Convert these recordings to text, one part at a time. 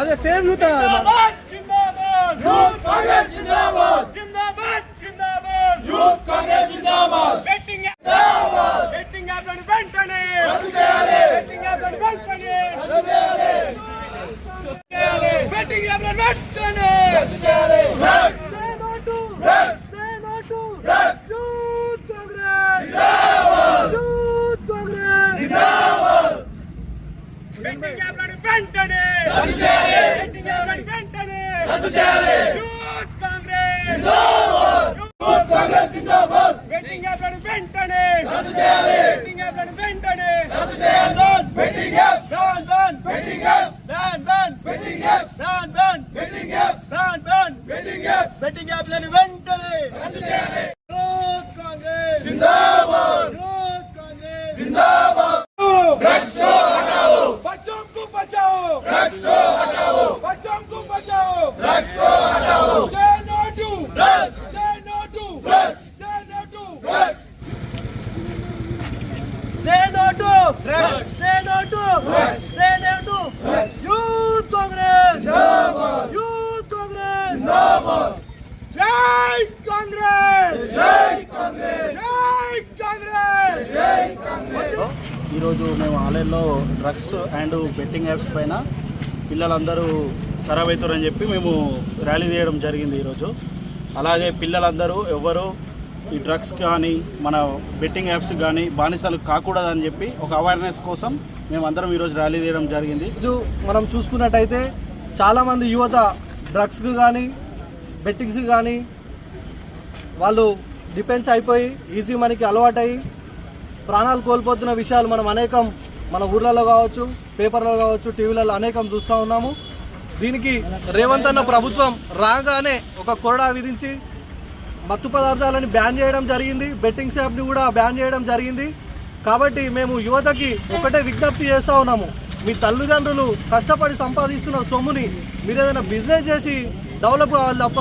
అదే same youth జిందాబాద్ జిందాబాద్ యూత్ కాంగ్రెస్ జిందాబాద్ జిందాబాద్ జిందాబాద్ యూత్ కాంగ్రెస్ జిందాబాద్ బెట్టింగ్ బెట్టింగ్ యాప్లను వెంటనే బెట్టింగ్ యాప్లను వెంటనే బెట్టింగ్ యాప్లను వెంటనే Say no to Say no to Youth Congress Youth Congress betting యాప్లను వెంటనే బెట్టింగ్ యాప్లను వెంటనే యూత్ కాంగ్రెస్ యూత్ కాంగ్రెస్ జిందాబాద్ వెంటనే ఈరోజు మేము ఆన్లైన్లో డ్రగ్స్ అండ్ బెట్టింగ్ యాప్స్ పైన పిల్లలందరూ ఖరాబ్ అవుతారని చెప్పి మేము ర్యాలీ తీయడం జరిగింది ఈరోజు. అలాగే పిల్లలందరూ ఎవరు ఈ డ్రగ్స్ కానీ మన బెట్టింగ్ యాప్స్ కానీ బానిసలు కాకూడదని చెప్పి ఒక అవేర్నెస్ కోసం మేమందరం ఈరోజు ర్యాలీ తీయడం జరిగింది. రోజు మనం చూసుకున్నట్టయితే చాలామంది యువత డ్రగ్స్కి కానీ బెట్టింగ్స్కి కానీ వాళ్ళు డిపెండ్స్ అయిపోయి ఈజీ మనకి అలవాటయ్యి ప్రాణాలు కోల్పోతున్న విషయాలు మనం అనేకం మన ఊర్లలో కావచ్చు పేపర్లలో కావచ్చు టీవీలలో అనేకం చూస్తూ ఉన్నాము. దీనికి రేవంత్ అన్న ప్రభుత్వం రాగానే ఒక కొరడా విధించి మత్తు పదార్థాలని బ్యాన్ చేయడం జరిగింది. బెట్టింగ్ షాప్ని కూడా బ్యాన్ చేయడం జరిగింది. కాబట్టి మేము యువతకి ఒకటే విజ్ఞప్తి చేస్తూ ఉన్నాము. మీ తల్లిదండ్రులు కష్టపడి సంపాదిస్తున్న సొమ్ముని మీరు ఏదైనా బిజినెస్ చేసి డెవలప్ కావాలి తప్ప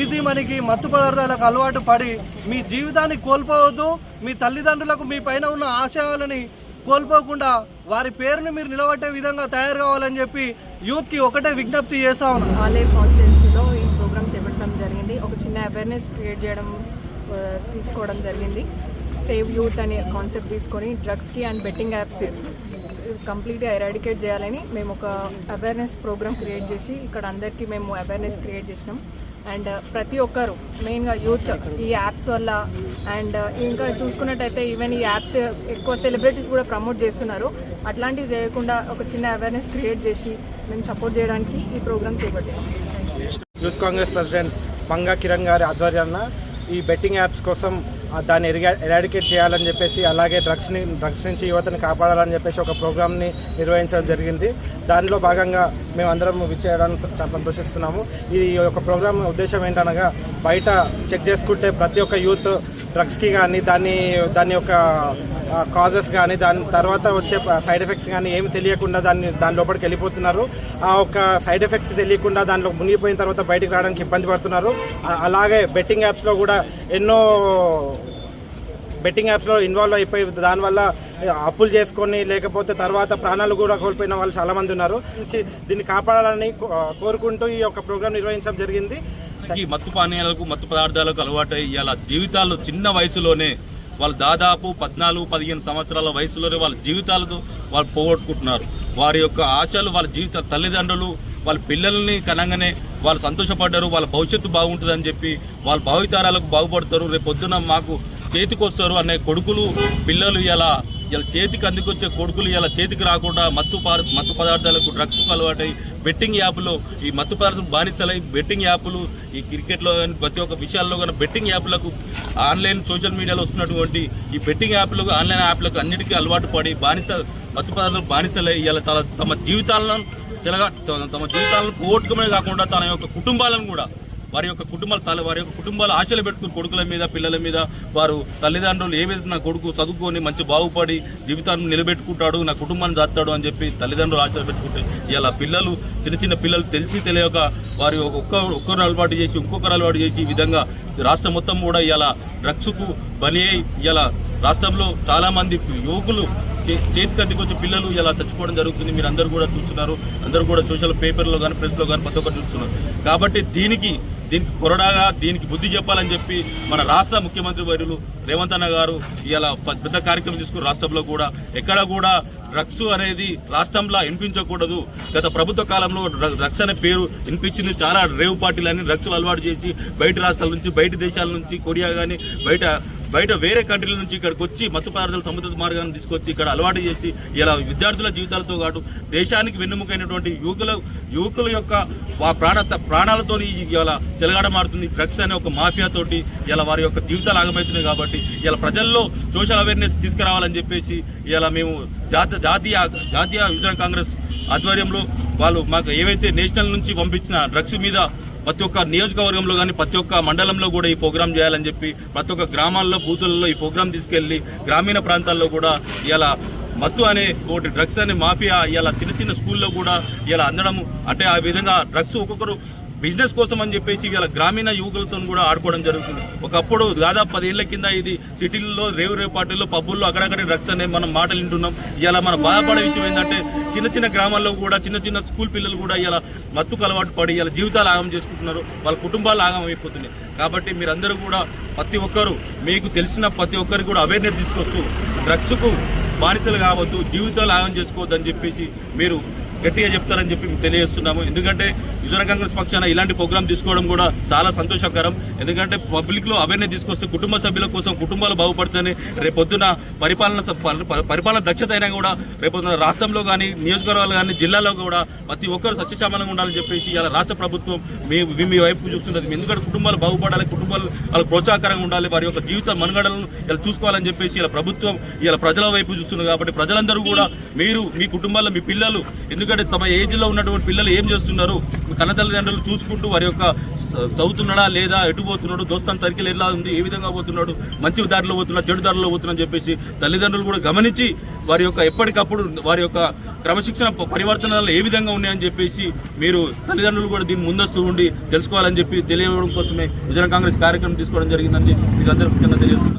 ఈజీ మనకి మత్తు పదార్థాలకు అలవాటు పడి మీ జీవితాన్ని కోల్పోవద్దు మీ తల్లిదండ్రులకు మీ పైన ఉన్న ఆశయాలని కోల్పోకుండా వారి పేరుని మీరు నిలబట్టే విధంగా తయారు కావాలని చెప్పి యూత్కి ఒకటే విజ్ఞప్తి చేస్తా ఉన్నాం. ఆలయ కాన్స్టిట్యూన్సీలో ఈ ప్రోగ్రామ్ చేపట్టడం జరిగింది. ఒక చిన్న అవేర్నెస్ క్రియేట్ చేయడం తీసుకోవడం జరిగింది. సేవ్ యూత్ అనే కాన్సెప్ట్ తీసుకొని డ్రగ్స్కి అండ్ బెట్టింగ్ యాప్స్ కంప్లీట్గా ఎరాడికేట్ చేయాలని మేము ఒక అవేర్నెస్ ప్రోగ్రామ్ క్రియేట్ చేసి ఇక్కడ అందరికీ మేము అవేర్నెస్ క్రియేట్ చేసినాం. అండ్ uh, ప్రతి ఒక్కరు మెయిన్గా యూత్ ఈ యాప్స్ వల్ల అండ్ uh, ఇంకా చూసుకున్నట్టయితే ఈవెన్ ఈ యాప్స్ ఎక్కువ సెలబ్రిటీస్ కూడా ప్రమోట్ చేస్తున్నారు. అట్లాంటివి చేయకుండా ఒక చిన్న అవేర్నెస్ క్రియేట్ చేసి మేము సపోర్ట్ చేయడానికి ఈ ప్రోగ్రామ్ చేపట్టాము యూత్ కాంగ్రెస్ ప్రెసిడెంట్ మంగా కిరణ్ గారి ఆధ్వర్యాన ఈ బెట్టింగ్ యాప్స్ కోసం దాన్ని ఎరిగా ఎరాడికేట్ చేయాలని చెప్పేసి అలాగే డ్రగ్స్ని డ్రగ్స్ నుంచి యువతని కాపాడాలని చెప్పేసి ఒక ప్రోగ్రామ్ని నిర్వహించడం జరిగింది. దానిలో భాగంగా మేమందరం విచ్చేయడానికి చాలా సంతోషిస్తున్నాము. ఈ యొక్క ప్రోగ్రామ్ ఉద్దేశం ఏంటనగా బయట చెక్ చేసుకుంటే ప్రతి ఒక్క యూత్ డ్రగ్స్కి కానీ దాన్ని దాని యొక్క కాజెస్ కానీ దాని తర్వాత వచ్చే సైడ్ ఎఫెక్ట్స్ కానీ ఏమి తెలియకుండా దాన్ని దాని లోపలికి వెళ్ళిపోతున్నారు. ఆ ఒక సైడ్ ఎఫెక్ట్స్ తెలియకుండా దాంట్లో మునిగిపోయిన తర్వాత బయటికి రావడానికి ఇబ్బంది పడుతున్నారు. అలాగే బెట్టింగ్ యాప్స్లో కూడా ఎన్నో బెట్టింగ్ యాప్స్లో ఇన్వాల్వ్ అయిపోయి దానివల్ల అప్పులు చేసుకొని లేకపోతే తర్వాత ప్రాణాలు కూడా కోల్పోయిన వాళ్ళు చాలామంది ఉన్నారు. దీన్ని కాపాడాలని కో- కోరుకుంటూ ఈ యొక్క ప్రోగ్రామ్ నిర్వహించడం జరిగింది. ఈ మత్తు పానీయాలకు మత్తు పదార్థాలకు అలవాటు ఇలా జీవితాలు చిన్న వయసులోనే వాళ్ళు దాదాపు పద్నాలుగు పదిహేను సంవత్సరాల వయసులోనే వాళ్ళ జీవితాలతో వాళ్ళు పోగొట్టుకుంటున్నారు. వారి యొక్క ఆశలు వాళ్ళ జీవిత తల్లిదండ్రులు వాళ్ళ పిల్లల్ని కనంగానే వాళ్ళు సంతోషపడ్డారు వాళ్ళ భవిష్యత్తు బాగుంటుందని చెప్పి వాళ్ళ భావితారాలకు బాగుపడతారు. రేపు పొద్దున మాకు చేతికొస్తారు అనే కొడుకులు పిల్లలు ఇలా ఇలా చేతికి అందుకొచ్చే కొడుకులు ఇలా చేతికి రాకుండా మత్తు మత్తు పదార్థాలకు డ్రగ్స్ అలవాటై బెట్టింగ్ యాప్లో ఈ మత్తు పదార్థం బానిసలై బెట్టింగ్ యాప్లు ఈ క్రికెట్లో కానీ ప్రతి ఒక్క విషయాల్లో కానీ బెట్టింగ్ యాప్లకు ఆన్లైన్ సోషల్ మీడియాలో వస్తున్నటువంటి ఈ బెట్టింగ్ యాప్లకు ఆన్లైన్ యాప్లకు అన్నిటికీ అలవాటు పడి బానిస మత్తు పదార్థాలు బానిసలై ఇలా తమ తమ జీవితాలను చిలగా తమ జీవితాలను పోగొట్టుకోవడమే కాకుండా తన యొక్క కుటుంబాలను కూడా వారి యొక్క కుటుంబాలు తల వారి యొక్క కుటుంబాలు ఆశలు పెట్టుకుని కొడుకుల మీద పిల్లల మీద వారు తల్లిదండ్రులు ఏ విధంగా నా కొడుకు చదువుకొని మంచి బాగుపడి జీవితాన్ని నిలబెట్టుకుంటాడు నా కుటుంబాన్ని జాతాడు అని చెప్పి తల్లిదండ్రులు ఆశలు పెట్టుకుంటే ఇలా పిల్లలు చిన్న చిన్న పిల్లలు తెలిసి తెలియక వారి ఒక్క ఒక్కరు అలవాటు చేసి ఇంకొకరు అలవాటు చేసి ఈ విధంగా రాష్ట్రం మొత్తం కూడా ఇలా డ్రగ్స్కు బలి అయి ఇలా రాష్ట్రంలో చాలా మంది యువకులు చే- చేతికి అందుకొచ్చే పిల్లలు ఇలా చచ్చిపోవడం జరుగుతుంది. మీరు అందరూ కూడా చూస్తున్నారు. అందరూ కూడా సోషల్ పేపర్లో కానీ ప్రెస్లో కానీ ప్రతి ఒక్కరు చూస్తున్నారు. కాబట్టి దీనికి దీనికి కొరడాగా దీనికి బుద్ధి చెప్పాలని చెప్పి మన రాష్ట్ర ముఖ్యమంత్రి వర్యులు రేవంత్ అన్న గారు ఇలా పెద్ద కార్యక్రమం తీసుకుని రాష్ట్రంలో కూడా ఎక్కడ కూడా డ్రగ్స్ అనేది రాష్ట్రంలో వినిపించకూడదు. గత ప్రభుత్వ కాలంలో డ్రగ్స్ అనే పేరు వినిపించింది. చాలా రేవు పార్టీలని డ్రగ్స్లు అలవాటు చేసి బయట రాష్ట్రాల నుంచి బయట దేశాల నుంచి కొరియా కానీ బయట బయట వేరే కంట్రీల నుంచి ఇక్కడికి వచ్చి మత్తు సముద్ర మార్గాన్ని తీసుకొచ్చి ఇక్కడ అలవాటు చేసి ఇలా విద్యార్థుల జీవితాలతో పాటు దేశానికి వెన్నుముకైనటువంటి యువకుల యువకుల యొక్క ప్రాణ ప్రాణాలతో ఇలా చెలగాడమాడుతుంది డ్రగ్స్ అనే ఒక మాఫియాతోటి ఇలా వారి యొక్క జీవితాలు ఆగమవుతున్నాయి కాబట్టి ఇలా ప్రజల్లో సోషల్ అవేర్నెస్ తీసుకురావాలని చెప్పేసి ఇలా మేము జాతీయ జాతీయ జాతీయ యువజన కాంగ్రెస్ ఆధ్వర్యంలో వాళ్ళు మాకు ఏవైతే నేషనల్ నుంచి పంపించిన డ్రగ్స్ మీద ప్రతి ఒక్క నియోజకవర్గంలో కానీ ప్రతి ఒక్క మండలంలో కూడా ఈ ప్రోగ్రామ్ చేయాలని చెప్పి ప్రతి ఒక్క గ్రామాల్లో బూతులలో ఈ ప్రోగ్రామ్ తీసుకెళ్ళి గ్రామీణ ప్రాంతాల్లో కూడా ఇలా మత్తు అనే ఒకటి డ్రగ్స్ అనే మాఫియా ఇలా చిన్న చిన్న స్కూల్లో కూడా ఇలా అందడము. అంటే ఆ విధంగా డ్రగ్స్ ఒక్కొక్కరు బిజినెస్ కోసం అని చెప్పేసి ఇలా గ్రామీణ యువకులతో కూడా ఆడుకోవడం జరుగుతుంది. ఒకప్పుడు దాదాపు పదేళ్ళ కింద ఇది సిటీల్లో రేవు రేవు పార్టీల్లో పబ్బుల్లో అక్కడక్కడ డ్రగ్స్ అనే మనం మాటలు వింటున్నాం. ఇలా మనం బాధపడే విషయం ఏంటంటే చిన్న చిన్న గ్రామాల్లో కూడా చిన్న చిన్న స్కూల్ పిల్లలు కూడా ఇలా మత్తుకు అలవాటు పడి ఇలా జీవితాలు ఆగం చేసుకుంటున్నారు. వాళ్ళ కుటుంబాలు ఆగం అయిపోతున్నాయి. కాబట్టి మీరందరూ కూడా ప్రతి ఒక్కరు మీకు తెలిసిన ప్రతి ఒక్కరికి కూడా అవేర్నెస్ తీసుకొస్తూ డ్రగ్స్కు బానిసలు కావద్దు జీవితాలు ఆగం చేసుకోవద్దని చెప్పేసి మీరు గట్టిగా చెప్తారని చెప్పి మేము తెలియజేస్తున్నాము. ఎందుకంటే యువజన కాంగ్రెస్ పక్షాన ఇలాంటి ప్రోగ్రామ్ తీసుకోవడం కూడా చాలా సంతోషకరం. ఎందుకంటే పబ్లిక్లో అవేర్నెస్ తీసుకొస్తే కుటుంబ సభ్యుల కోసం కుటుంబాలు బాగుపడుతుందని రేపొద్దున పరిపాలన పరిపాలన దక్షత అయినా కూడా రేపొద్దున రాష్ట్రంలో కానీ నియోజకవర్గాలు కానీ జిల్లాలో కూడా ప్రతి ఒక్కరు సస్యశ్యామలంగా ఉండాలని చెప్పేసి ఇలా రాష్ట్ర ప్రభుత్వం మీ మీ- వైపు చూస్తున్నది. ఎందుకంటే కుటుంబాలు బాగుపడాలి కుటుంబాలు వాళ్ళ ప్రోత్సాహకరంగా ఉండాలి వారి యొక్క జీవిత మనుగడలను ఇలా చూసుకోవాలని చెప్పేసి ఇలా ప్రభుత్వం ఇలా ప్రజల వైపు చూస్తుంది కాబట్టి ప్రజలందరూ కూడా మీరు మీ కుటుంబాల్లో మీ పిల్లలు ఎందుకంటే తమ ఏజ్లో ఉన్నటువంటి పిల్లలు ఏం చేస్తున్నారు? కన్న తల్లిదండ్రులు చూసుకుంటూ వారి యొక్క చదువుతున్నాడా లేదా ఎటు పోతున్నాడు దోస్తాన్ సర్కిల్ ఎలా ఉంది ఏ విధంగా పోతున్నాడు మంచి దారిలో పోతున్నా చెడు దారిలో పోతున్నా అని చెప్పేసి తల్లిదండ్రులు కూడా గమనించి వారి యొక్క ఎప్పటికప్పుడు వారి యొక్క క్రమశిక్షణ పరివర్తనలు ఏ విధంగా ఉన్నాయని చెప్పేసి మీరు తల్లిదండ్రులు కూడా దీన్ని ముందస్తు ఉండి తెలుసుకోవాలని చెప్పి తెలియడం కోసమే విజయన కాంగ్రెస్ కార్యక్రమం తీసుకోవడం జరిగిందని మీకు అందరికీ తెలియజేస్తున్నారు